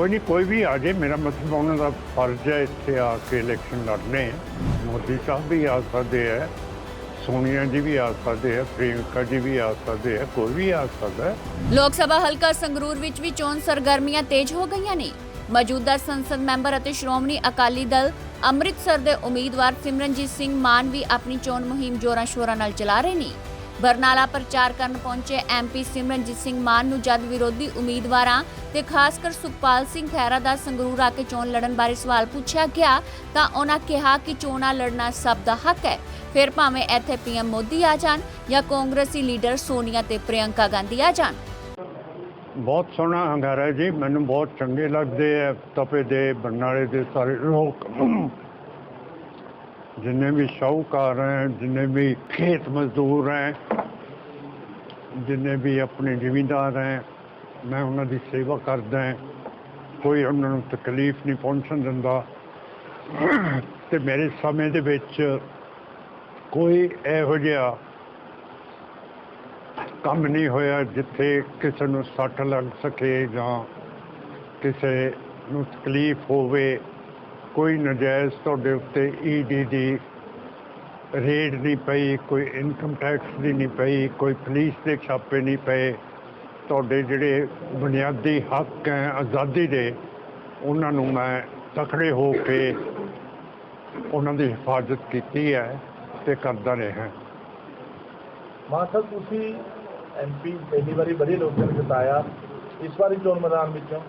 ਕੋਈ ਨਹੀਂ, ਕੋਈ ਵੀ ਆ ਜੇ, ਮੇਰਾ ਮਤਲਬ ਉਹਨਾਂ ਦਾ ਫਰਜ਼ ਹੈ ਇੱਥੇ ਆ ਕੇ ਇਲੈਕਸ਼ਨ ਲੜਨੇ। ਮੋਦੀ ਸਾਹਿਬ ਵੀ ਆ ਸਕਦੇ ਹੈ, ਸੋਨੀਆ ਜੀ ਵੀ ਆ ਸਕਦੇ ਹੈ, ਪ੍ਰਿਯੰਕਾ ਜੀ ਵੀ ਆ ਸਕਦੇ ਹੈ, ਕੋਈ ਵੀ ਆ ਸਕਦਾ ਲੋਕ ਸਭਾ ਹਲਕਾ ਸੰਗਰੂਰ ਵਿੱਚ ਵੀ ਚੋਣ ਸਰਗਰਮੀਆਂ ਤੇਜ਼ ਹੋ ਗਈਆਂ ਨੇ। ਮੌਜੂਦਾ ਸੰਸਦ ਮੈਂਬਰ ਅਤੇ ਸ਼੍ਰੋਮਣੀ ਅਕਾਲੀ ਦਲ ਅੰਮ੍ਰਿਤਸਰ ਦੇ ਉਮੀਦਵਾਰ ਸਿਮਰਨਜੀਤ ਸਿੰਘ ਮਾਨ ਵੀ ਆਪਣੀ ਚੋਣ ਮੁਹਿੰਮ ਜੋਰਾਂ ਸ਼ੋਰਾਂ ਨਾਲ ਚਲਾ ਰਹੇ ਨੇ। ਬਰਨਾਲਾ ਪ੍ਰਚਾਰ ਕਰਨ ਪਹੁੰਚੇ ਐਮਪੀ ਸਿਮਰਨਜੀਤ ਸਿੰਘ ਮਾਨ ਨੂੰ ਜਦ ਵਿਰੋਧੀ ਉਮੀਦਵਾਰਾਂ ਤੇ ਖਾਸ ਕਰ ਸੁਖਪਾਲ ਸਿੰਘ ਖਹਿਰਾ ਦਾ ਸੰਗਰੂਰ ਆ ਕੇ ਚੋਣ ਲੜਨ ਬਾਰੇ ਸਵਾਲ ਪੁੱਛਿਆ ਗਿਆ, ਤਾਂ ਉਹਨਾਂ ਕਿਹਾ ਕਿ ਚੋਣਾਂ ਲੜਨਾ ਸਭ ਦਾ ਹੱਕ ਹੈ। ਫਿਰ ਭਾਵੇਂ ਇੱਥੇ ਪੀਐਮ ਮੋਦੀ ਆ ਜਾਣ ਜਾਂ ਕਾਂਗਰਸੀ ਲੀਡਰ ਸੋਨੀਆ ਤੇ ਪ੍ਰਿਯੰਕਾ ਗਾਂਧੀ ਆ ਜਾਣ। ਬਹੁਤ ਸੋਹਣਾ ਹੰਗਾਰਾ ਜੀ, ਮੈਨੂੰ ਬਹੁਤ ਚੰਗੇ ਲੱਗਦੇ ਹੈ ਤਪੇ ਦੇ ਬਰਨਾਲੇ ਦੇ ਸਾਰੇ ਲੋਕ। ਜਿੰਨੇ ਵੀ ਸ਼ਾਹੂਕਾਰ ਹੈ, ਜਿੰਨੇ ਵੀ ਖੇਤ ਮਜ਼ਦੂਰ ਹੈ, ਜਿੰਨੇ ਵੀ ਆਪਣੇ ਜ਼ਿਮੀਂਦਾਰ ਹੈ, ਮੈਂ ਉਹਨਾਂ ਦੀ ਸੇਵਾ ਕਰਦਾ ਹਾਂ। ਕੋਈ ਉਹਨਾਂ ਨੂੰ ਤਕਲੀਫ ਨਹੀਂ ਪਹੁੰਚਣ ਦਿੰਦਾ। ਤੇ ਮੇਰੇ ਸਮੇਂ ਦੇ ਵਿੱਚ ਕੋਈ ਇਹੋ ਜਿਹਾ ਕੰਮ ਨਹੀਂ ਹੋਇਆ ਜਿੱਥੇ ਕਿਸੇ ਨੂੰ ਸੱਟ ਲੱਗ ਸਕੇ ਜਾਂ ਕਿਸੇ ਨੂੰ ਤਕਲੀਫ ਹੋਵੇ। ਕੋਈ ਨਜਾਇਜ਼ ਤੁਹਾਡੇ ਉੱਤੇ ਈਡੀ ਦੀ ਰੇਡ ਨਹੀਂ ਪਈ, ਕੋਈ ਇਨਕਮ ਟੈਕਸ ਦੀ ਨਹੀਂ ਪਈ, ਕੋਈ ਪੁਲਿਸ ਦੇ ਛਾਪੇ ਨਹੀਂ ਪਏ। ਤੁਹਾਡੇ ਜਿਹੜੇ ਬੁਨਿਆਦੀ ਹੱਕ ਹੈ, ਆਜ਼ਾਦੀ ਦੇ, ਉਹਨਾਂ ਨੂੰ ਮੈਂ ਤਕੜੇ ਹੋ ਕੇ ਉਹਨਾਂ ਦੀ ਹਿਫਾਜ਼ਤ ਕੀਤੀ ਹੈ ਤੇ ਕਰਦਾ ਰਿਹਾ। ਮਾਨ ਸਾਹਿਬ ਤੁਸੀਂ ਐਮਪੀ ਪਹਿਲੀ ਵਾਰੀ ਬੜੇ ਲੋਕਾਂ ਨੇ ਜਿਤਾਇਆ। ਇਸ ਵਾਰੀ ਚੋਣ ਮੈਦਾਨ ਵਿੱਚੋਂ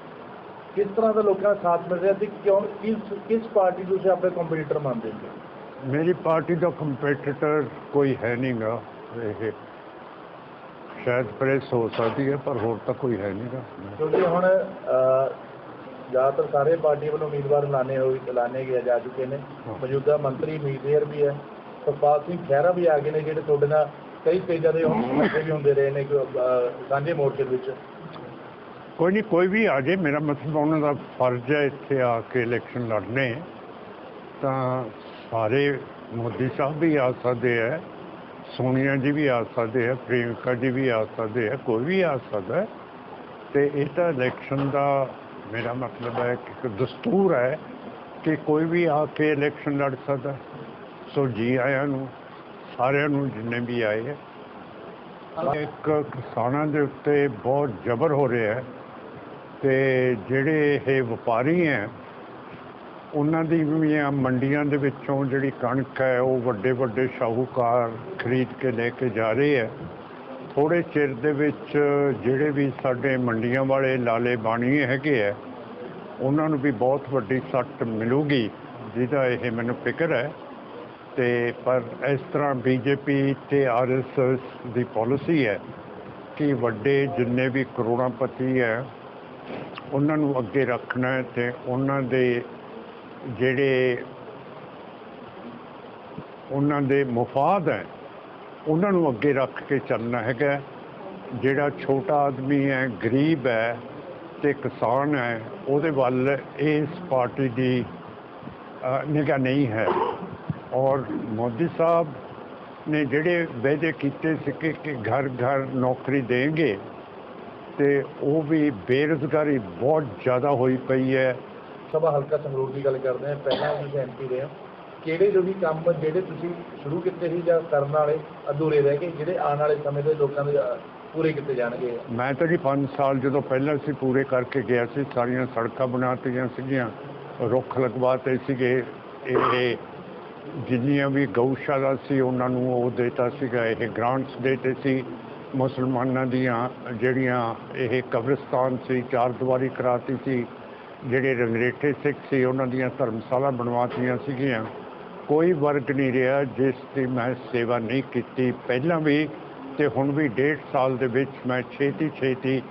ਕਿਸ ਤਰ੍ਹਾਂ ਦਾ ਲੋਕਾਂ ਦਾ ਸਾਥ ਮਿਲ ਰਿਹਾ ਤੇ ਕਿਉਂ ਕਿਸ ਕਿਸ ਪਾਰਟੀ ਨੂੰ ਤੁਸੀਂ ਆਪਣੇ ਕੰਪੀਟੀਟਰ ਮੰਨਦੇ ਹੋ? ਮੇਰੀ ਪਾਰਟੀ ਦਾ ਕੰਪੀਟੀਟਰ ਕੋਈ ਹੈ ਨਹੀਂਗਾ ਇਹ ਸ਼ਾਇਦ ਪ੍ਰੈਸ ਹੋ ਸਕਦੀ ਹੈ ਪਰ ਹੋਰ ਤਾਂ ਕੋਈ ਹੈ ਨਹੀਂਗਾ ਕਿਉਂਕਿ ਹੁਣ ਜ਼ਿਆਦਾਤਰ ਸਾਰੇ ਪਾਰਟੀਆਂ ਵੱਲੋਂ ਉਮੀਦਵਾਰ ਐਲਾਨੇ ਹੋਏ ਐਲਾਨੇ ਗਏ ਜਾ ਚੁੱਕੇ ਨੇ। ਮੌਜੂਦਾ ਮੰਤਰੀ ਮੀਡੀਅਰ ਵੀ ਹੈ। ਸੁਖਪਾਲ ਸਿੰਘ ਖਹਿਰਾ ਵੀ ਆ ਗਏ ਨੇ ਜਿਹੜੇ ਤੁਹਾਡੇ ਨਾਲ ਕਈ ਸਟੇਜਾਂ ਦੇ ਮੌਕੇ ਵੀ ਹੁੰਦੇ ਰਹੇ ਨੇ ਸਾਂਝੇ ਮੋਰਚੇ ਵਿੱਚ। ਕੋਈ ਨਹੀਂ, ਕੋਈ ਵੀ ਆ ਜੇ, ਮੇਰਾ ਮਤਲਬ ਉਹਨਾਂ ਦਾ ਫਰਜ਼ ਹੈ ਇੱਥੇ ਆ ਕੇ ਇਲੈਕਸ਼ਨ ਲੜਨੇ। ਤਾਂ ਸਾਰੇ ਮੋਦੀ ਸਾਹਿਬ ਵੀ ਆ ਸਕਦੇ ਹੈ ਸੋਨੀਆ ਜੀ ਵੀ ਆ ਸਕਦੇ ਹੈ ਪ੍ਰਿਯੰਕਾ ਜੀ ਵੀ ਆ ਸਕਦੇ ਹੈ ਕੋਈ ਵੀ ਆ ਸਕਦਾ ਹੈ। ਤੇ ਇਹ ਤਾਂ ਇਲੈਕਸ਼ਨ ਦਾ ਮੇਰਾ ਮਤਲਬ ਹੈ ਕਿ ਇੱਕ ਦਸਤੂਰ ਹੈ ਕਿ ਕੋਈ ਵੀ ਆ ਕੇ ਇਲੈਕਸ਼ਨ ਲੜ ਸਕਦਾ। ਸੋ ਜੀ ਆਇਆਂ ਨੂੰ, ਸਾਰਿਆਂ ਨੂੰ ਜਿੰਨੇ ਵੀ ਆਏ ਹੈ ਇੱਕ ਕਿਸਾਨਾਂ ਦੇ ਉੱਤੇ ਬਹੁਤ ਜ਼ਬਰ ਹੋ ਰਿਹਾ ਹੈ। ਤੇ ਜਿਹੜੇ ਇਹ ਵਪਾਰੀ ਹੈ, ਉਹਨਾਂ ਦੀ ਵੀ ਇਹ ਮੰਡੀਆਂ ਦੇ ਵਿੱਚੋਂ ਜਿਹੜੀ ਕਣਕ ਹੈ, ਉਹ ਵੱਡੇ ਵੱਡੇ ਸ਼ਾਹੂਕਾਰ ਖਰੀਦ ਕੇ ਲੈ ਕੇ ਜਾ ਰਹੇ ਹੈ। ਥੋੜੇ ਚਿਰ ਦੇ ਵਿੱਚ ਜਿਹੜੇ ਵੀ ਸਾਡੇ ਮੰਡੀਆਂ ਵਾਲੇ ਲਾਲੇ ਬਾਣੀ ਹੈਗੇ ਹੈ, ਉਹਨਾਂ ਨੂੰ ਵੀ ਬਹੁਤ ਵੱਡੀ ਸੱਟ ਮਿਲੂਗੀ, ਜਿਹਦਾ ਇਹ ਮੈਨੂੰ ਫਿਕਰ ਹੈ। ਤੇ ਪਰ ਇਸ ਤਰ੍ਹਾਂ ਬੀਜੇਪੀ ਤੇ ਆਰਐਸਐਸ ਦੀ ਪਾਲਿਸੀ ਹੈ ਕਿ ਵੱਡੇ ਜਿੰਨੇ ਵੀ ਕਰੋੜਾਪਤੀ ਹੈ ਉਹਨਾਂ ਨੂੰ ਅੱਗੇ ਰੱਖਣਾ ਹੈ ਤੇ ਉਹਨਾਂ ਦੇ ਜਿਹੜੇ ਉਹਨਾਂ ਦੇ ਮਫਾਦ ਹੈ, ਉਹਨਾਂ ਨੂੰ ਅੱਗੇ ਰੱਖ ਕੇ ਚੱਲਣਾ ਹੈਗਾ ਜਿਹੜਾ ਛੋਟਾ ਆਦਮੀ ਹੈ, ਗਰੀਬ ਹੈ ਤੇ ਕਿਸਾਨ ਹੈ, ਉਹਦੇ ਵੱਲ ਇਸ ਪਾਰਟੀ ਦੀ ਨਿਗਾਹ ਨਹੀਂ ਹੈ। ਔਰ ਮੋਦੀ ਸਾਹਿਬ ਨੇ ਜਿਹੜੇ ਵਾਅਦੇ ਕੀਤੇ ਸੀ ਕਿ ਕਿ ਘਰ ਘਰ ਨੌਕਰੀ ਦੇਣਗੇ ਤੇ ਉਹ ਵੀ ਬੇਰੁਜ਼ਗਾਰੀ ਬਹੁਤ ਜ਼ਿਆਦਾ ਹੋਈ ਪਈ ਹੈ। ਸਭਾ ਹਲਕਾ ਸੰਗਰੂਰ ਦੀ ਗੱਲ ਕਰਦੇ ਹਾਂ। ਪਹਿਲਾਂ ਤੁਸੀਂ ਐਮਪੀ ਰਹੇ ਹੋ। ਕਿਹੜੇ ਜੋ ਵੀ ਕੰਮ ਜਿਹੜੇ ਤੁਸੀਂ ਸ਼ੁਰੂ ਕੀਤੇ ਸੀ ਜਾਂ ਕਰਨ ਵਾਲੇ ਅਧੂਰੇ ਰਹਿ ਗਏ ਜਿਹੜੇ ਆਉਣ ਵਾਲੇ ਸਮੇਂ ਦੇ ਲੋਕਾਂ ਦੇ ਪੂਰੇ ਕੀਤੇ ਜਾਣਗੇ? ਮੈਂ ਤਾਂ ਜੀ 5 ਸਾਲ ਜਦੋਂ ਪਹਿਲਾਂ ਸੀ ਪੂਰੇ ਕਰਕੇ ਗਿਆ ਸੀ ਸਾਰੀਆਂ ਸੜਕਾਂ ਬਣਾਤੀਆਂ ਸੀਗੀਆਂ ਰੁੱਖ ਲਗਵਾਤੇ ਸੀਗੇ। ਇਹ ਜਿੰਨੀਆਂ ਵੀ ਗਊਸ਼ਾਲਾ ਸੀ ਉਹਨਾਂ ਨੂੰ ਉਹ ਦੇਤਾ ਸੀਗਾ ਇਹ ਗ੍ਰਾਂਟਸ ਦੇਤੇ ਸੀ। ਮੁਸਲਮਾਨਾਂ ਦੀਆਂ ਜਿਹੜੀਆਂ ਇਹ ਕਬਰਸਤਾਨ ਸੀ, ਚਾਰ ਦੀਵਾਰੀ ਕਰਾਤੀ ਸੀ, ਜਿਹੜੇ ਰੰਗਰੇਟੇ ਸਿੱਖ ਸੀ, ਉਹਨਾਂ ਦੀਆਂ ਧਰਮਸ਼ਾਲਾ ਬਣਵਾਤੀਆਂ ਸੀਗੀਆਂ। ਕੋਈ ਵਰਗ ਨਹੀਂ ਰਿਹਾ ਜਿਸ ਦੀ ਮੈਂ ਸੇਵਾ ਨਹੀਂ ਕੀਤੀ। ਪਹਿਲਾਂ ਵੀ ਤੇ ਹੁਣ ਵੀ ਡੇਢ ਸਾਲ ਦੇ ਵਿੱਚ ਮੈਂ ਛੇਤੀ ਛੇਤੀ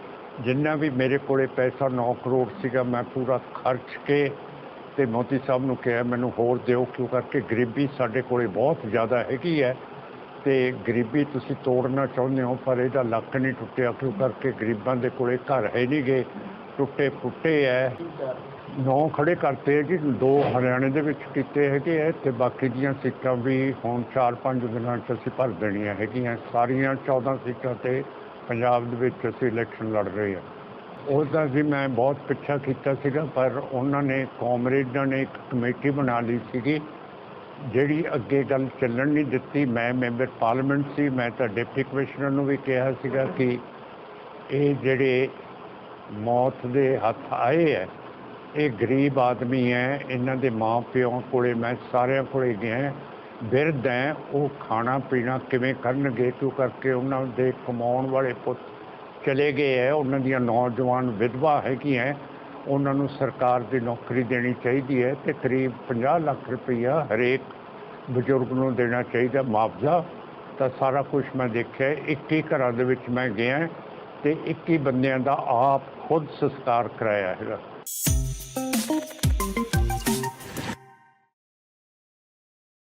ਜਿੰਨਾ ਵੀ ਮੇਰੇ ਕੋਲੇ ਪੈਸਾ 9 ਕਰੋੜ ਸੀਗਾ, ਮੈਂ ਪੂਰਾ ਖਰਚ ਕੇ ਤੇ ਮੋਦੀ ਸਾਹਿਬ ਨੂੰ ਕਿਹਾ, ਮੈਨੂੰ ਹੋਰ ਦਿਓ ਕਿਉਂ ਕਰਕੇ ਗਰੀਬੀ ਸਾਡੇ ਕੋਲੇ ਬਹੁਤ ਜ਼ਿਆਦਾ ਹੈਗੀ ਹੈ। ਤੇ ਗਰੀਬੀ ਤੁਸੀਂ ਤੋੜਨਾ ਚਾਹੁੰਦੇ ਹੋ, ਪਰ ਇਹਦਾ ਲੱਕ ਨਹੀਂ ਟੁੱਟਿਆ, ਕਿਉਂ ਕਰਕੇ ਗਰੀਬਾਂ ਦੇ ਕੋਲੇ ਘਰ ਹੈ ਨਹੀਂ ਗੇ? ਟੁੱਟੇ ਫੁੱਟੇ ਹੈ ਨੌ ਖੜੇ ਕਰਤੇ ਹੈ ਕਿ ਦੋ ਹਰਿਆਣੇ ਦੇ ਵਿੱਚ ਕੀਤੇ ਹੈਗੇ ਹੈ ਤੇ ਬਾਕੀ ਦੀਆਂ ਸੀਟਾਂ ਵੀ ਹੁਣ 4-5 ਦਿਨਾਂ 'ਚ ਅਸੀਂ ਭਰ ਦੇਣੀਆਂ ਹੈਗੀਆਂ। ਸਾਰੀਆਂ 14 ਸੀਟਾਂ ਤੇ ਪੰਜਾਬ ਦੇ ਵਿੱਚ ਅਸੀਂ ਇਲੈਕਸ਼ਨ ਲੜ ਰਹੇ ਹਾਂ। ਉਹਦਾ ਵੀ ਮੈਂ ਬਹੁਤ ਪਿੱਛਾ ਕੀਤਾ ਸੀਗਾ, ਪਰ ਉਹਨਾਂ ਨੇ, ਕਾਮਰੇਡਾਂ ਨੇ ਇੱਕ ਕਮੇਟੀ ਬਣਾ ਲਈ ਸੀਗੀ। ਜਿਹੜੀ ਅੱਗੇ ਗੱਲ ਚੱਲਣ ਨਹੀਂ ਦਿੱਤੀ, ਮੈਂ ਮੈਂਬਰ ਪਾਰਲੀਮੈਂਟ ਸੀ, ਮੈਂ ਤਾਂ ਡਿਪਟੀ ਕਮਿਸ਼ਨਰ ਨੂੰ ਵੀ ਕਿਹਾ ਸੀਗਾ ਕਿ ਇਹ ਜਿਹੜੇ ਮੌਤ ਦੇ ਹੱਥ ਆਏ ਹੈ, ਇਹ ਗਰੀਬ ਆਦਮੀ ਹੈ, ਇਹਨਾਂ ਦੇ ਮਾਂ ਪਿਓ ਕੋਲੇ ਮੈਂ ਸਾਰਿਆਂ ਕੋਲੇ ਗਿਆ ਬਿਰਧ ਹੈ, ਉਹ ਖਾਣਾ ਪੀਣਾ ਕਿਵੇਂ ਕਰਨਗੇ ਕਿਉਂ ਕਰਕੇ ਉਹਨਾਂ ਦੇ ਕਮਾਉਣ ਵਾਲੇ ਪੁੱਤ ਚਲੇ ਗਏ ਹੈ, ਉਹਨਾਂ ਦੀਆਂ ਨੌਜਵਾਨ ਵਿਧਵਾ ਹੈਗੀਆਂ ਉਹਨਾਂ ਨੂੰ ਸਰਕਾਰ ਦੀ ਨੌਕਰੀ ਦੇਣੀ ਚਾਹੀਦੀ ਹੈ ਤੇ ਕਰੀਬ 50 ਲੱਖ ਰੁਪਈਆ ਹਰੇਕ ਬਜ਼ੁਰਗ ਨੂੰ ਦੇਣਾ ਚਾਹੀਦਾ ਮੁਆਵਜ਼ਾ। ਤਾਂ ਸਾਰਾ ਕੁਝ ਮੈਂ ਦੇਖਿਆ 21 ਘਰਾਂ ਦੇ ਵਿੱਚ ਮੈਂ ਗਿਆ ਤੇ 21 ਬੰਦਿਆਂ ਦਾ ਆਪ ਖੁਦ ਸੰਸਕਾਰ ਕਰਾਇਆ ਹੈਗਾ।